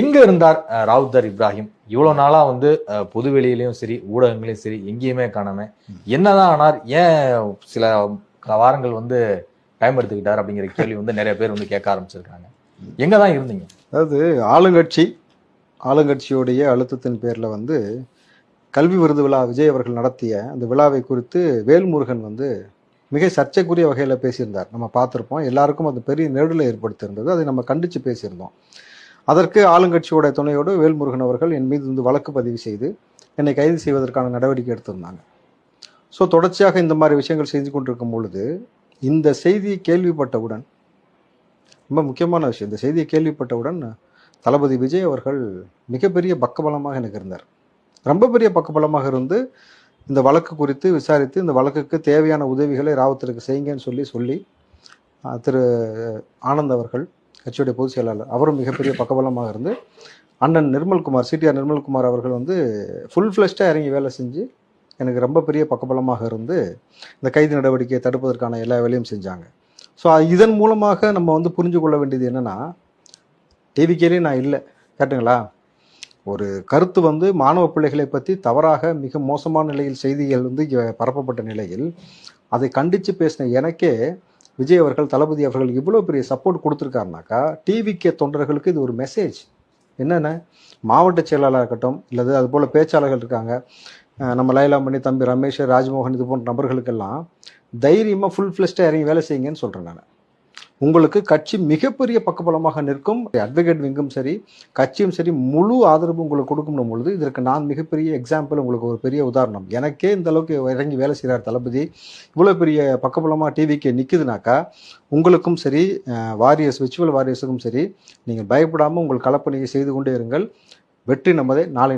எங்க இருந்தார் ராவுதர் இப்ராஹிம்? இவ்வளவு நாளா வந்து பொதுவெளியிலையும் சரி ஊடகங்களையும் சரி எங்கேயுமே காணாம என்னதான் ஆனார் ஏன் சில வாரங்கள் வந்து டைம் எடுத்துக்கிட்டார் அப்படிங்கிற கேள்வி வந்து நிறைய பேர் வந்து கேட்க ஆரம்பிச்சிருக்காங்க. எங்க தான் இருந்தீங்க? அதாவது ஆளுங்கட்சி ஆளுங்கட்சியுடைய அழுத்தத்தின் பேர்ல வந்து கல்வி விருது விழா விஜய் அவர்கள் நடத்திய அந்த விழாவை குறித்து வேல்முருகன் வந்து மிக சர்ச்சைக்குரிய வகையில் பேசியிருந்தார். நம்ம பார்த்துருப்போம். எல்லாருக்கும் அது பெரிய நெருடலை ஏற்படுத்தியிருந்தது. அதை நம்ம கண்டித்து பேசியிருந்தோம். அதற்கு ஆளுங்கட்சியோட துணையோடு வேல்முருகன் அவர்கள் என் மீது வந்து வழக்கு பதிவு செய்து என்னை கைது செய்வதற்கான நடவடிக்கை எடுத்திருந்தாங்க. ஸோ தொடர்ச்சியாக இந்த மாதிரி விஷயங்கள் செஞ்சு கொண்டிருக்கும் பொழுது இந்த செய்தியை கேள்விப்பட்டவுடன் ரொம்ப முக்கியமான விஷயம் இந்த செய்தியை கேள்விப்பட்டவுடன் தளபதி விஜய் அவர்கள் மிகப்பெரிய பக்கபலமாக எனக்கு இருந்தார். ரொம்ப பெரிய பக்கபலமாக இருந்து இந்த வழக்கு குறித்து விசாரித்து இந்த வழக்குக்கு தேவையான உதவிகளை ராவத்தருக்கு செய்யுங்கன்னு சொல்லி சொல்லி திரு ஆனந்த் அவர்கள் கட்சியுடைய பொதுச் செயலாளர். அவரும் மிகப்பெரிய பக்கபலமாக இருந்து அண்ணன் நிர்மல்குமார் சிடிஆர் நிர்மல்குமார் அவர்கள் வந்து ஃபுல் ஃப்ளெஷ்டாக இறங்கி வேலை செஞ்சு எனக்கு ரொம்ப பெரிய பக்கபலமாக இருந்து இந்த கைது நடவடிக்கையை தடுப்பதற்கான எல்லா வேலையும் செஞ்சாங்க. ஸோ இதன் மூலமாக நம்ம வந்து புரிஞ்சு கொள்ள வேண்டியது என்னென்னா டிவிக்கேலே நான் இல்லை. கேட்டுங்களா? ஒரு கருத்து வந்து மாணவ பிள்ளைகளை பற்றி தவறாக மிக மோசமான நிலையில் செய்திகள் வந்து பரப்பப்பட்ட நிலையில் அதை கண்டித்து பேசின எனக்கே விஜய் அவர்கள் தளபதி அவர்கள் இவ்வளோ பெரிய சப்போர்ட் கொடுத்துருக்காருனாக்கா டிவிக்கே தொண்டர்களுக்கு இது ஒரு மெசேஜ் என்னென்ன? மாவட்ட செயலாளராக இருக்கட்டும் இல்லது அது போல் பேச்சாளர்கள் இருக்காங்க. நம்ம லைலாமணி தம்பி ரமேஷ் ராஜ்மோகன் இது போன்ற நபர்களுக்கெல்லாம் தைரியமாக ஃபுல் ஃப்ளெஷ்டாக இறங்கி வேலை செய்யுங்கன்னு சொல்கிறேன் நான். உங்களுக்கு கட்சி மிகப்பெரிய பக்கபலமாக நிற்கும். அட்வொகேட் விங்கும் சரி கட்சியும் சரி முழு ஆதரவு உங்களுக்கு கொடுக்கும் பொழுது இதற்கு நான் மிகப்பெரிய எக்ஸாம்பிள் உங்களுக்கு ஒரு பெரிய உதாரணம். எனக்கே இந்த அளவுக்கு இறங்கி வேலை செய்கிறார் தளபதி. இவ்வளோ பெரிய பக்கபலமாக டிவிக்கு நிற்குதுனாக்கா உங்களுக்கும் சரி வாரியர்ஸ் விச்சுவல் வாரியர்ஸுக்கும் சரி நீங்கள் பயப்படாமல் உங்கள் களப்பணியை செய்து கொண்டே இருங்கள். வெற்றி நமதே. நாளை